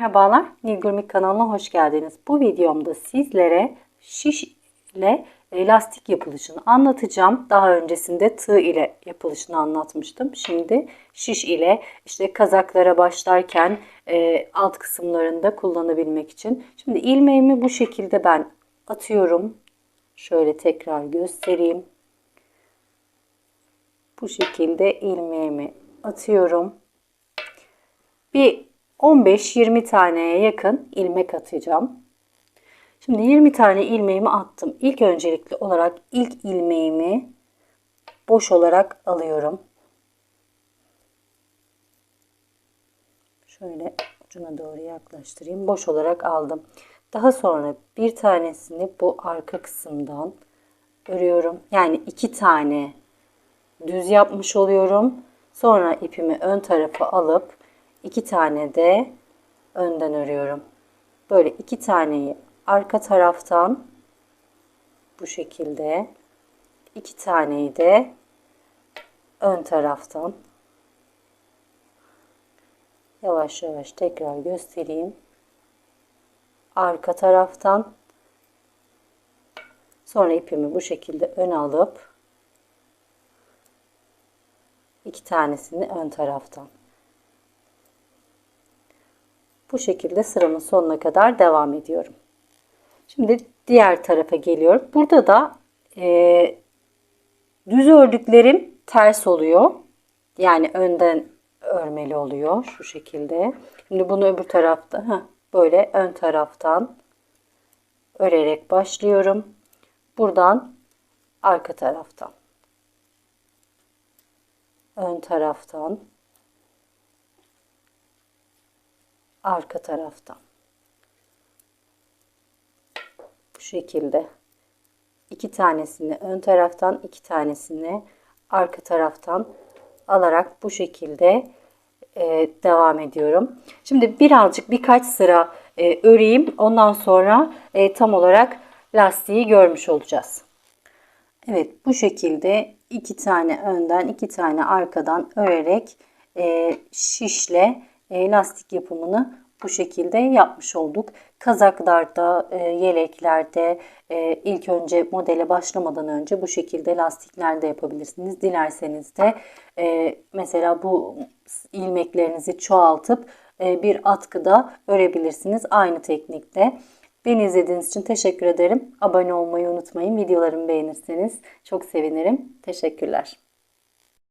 Merhabalar, Nilgürmik kanalına hoş geldiniz. Bu videomda sizlere şiş ile lastik yapılışını anlatacağım. Daha öncesinde tığ ile yapılışını anlatmıştım. Şimdi şiş ile işte kazaklara başlarken e, alt kısımlarında kullanabilmek için. Şimdi ilmeğimi bu şekilde ben atıyorum. Şöyle tekrar göstereyim. Bu şekilde ilmeğimi atıyorum. Bir 15-20 taneye yakın ilmek atacağım. Şimdi 20 tane ilmeğimi attım. İlk öncelikli olarak ilk ilmeğimi boş olarak alıyorum. Şöyle ucuna doğru yaklaştırayım. Boş olarak aldım. Daha sonra bir tanesini bu arka kısımdan örüyorum. Yani iki tane düz yapmış oluyorum. Sonra ipimi ön tarafa alıp iki tane de önden örüyorum. Böyle iki taneyi arka taraftan bu şekilde iki taneyi de ön taraftan yavaş yavaş tekrar göstereyim. Arka taraftan sonra ipimi bu şekilde öne alıp iki tanesini ön taraftan bu şekilde sıramın sonuna kadar devam ediyorum. Şimdi diğer tarafa geliyorum. Burada da e, düz ördüklerim ters oluyor. Yani önden örmeli oluyor şu şekilde. Şimdi bunu öbür tarafta heh, böyle ön taraftan örerek başlıyorum. Buradan arka taraftan. Ön taraftan arka taraftan. Bu şekilde. iki tanesini ön taraftan, iki tanesini arka taraftan alarak bu şekilde e, devam ediyorum. Şimdi birazcık birkaç sıra e, öreyim. Ondan sonra e, tam olarak lastiği görmüş olacağız. Evet bu şekilde iki tane önden iki tane arkadan örerek e, şişle lastik yapımını bu şekilde yapmış olduk. Kazaklarda, e, yeleklerde e, ilk önce modele başlamadan önce bu şekilde lastiklerde yapabilirsiniz. Dilerseniz de mesela bu ilmeklerinizi çoğaltıp bir atkıda örebilirsiniz aynı teknikte. Beni izlediğiniz için teşekkür ederim. Abone olmayı unutmayın. Videolarımı beğenirseniz çok sevinirim. Teşekkürler.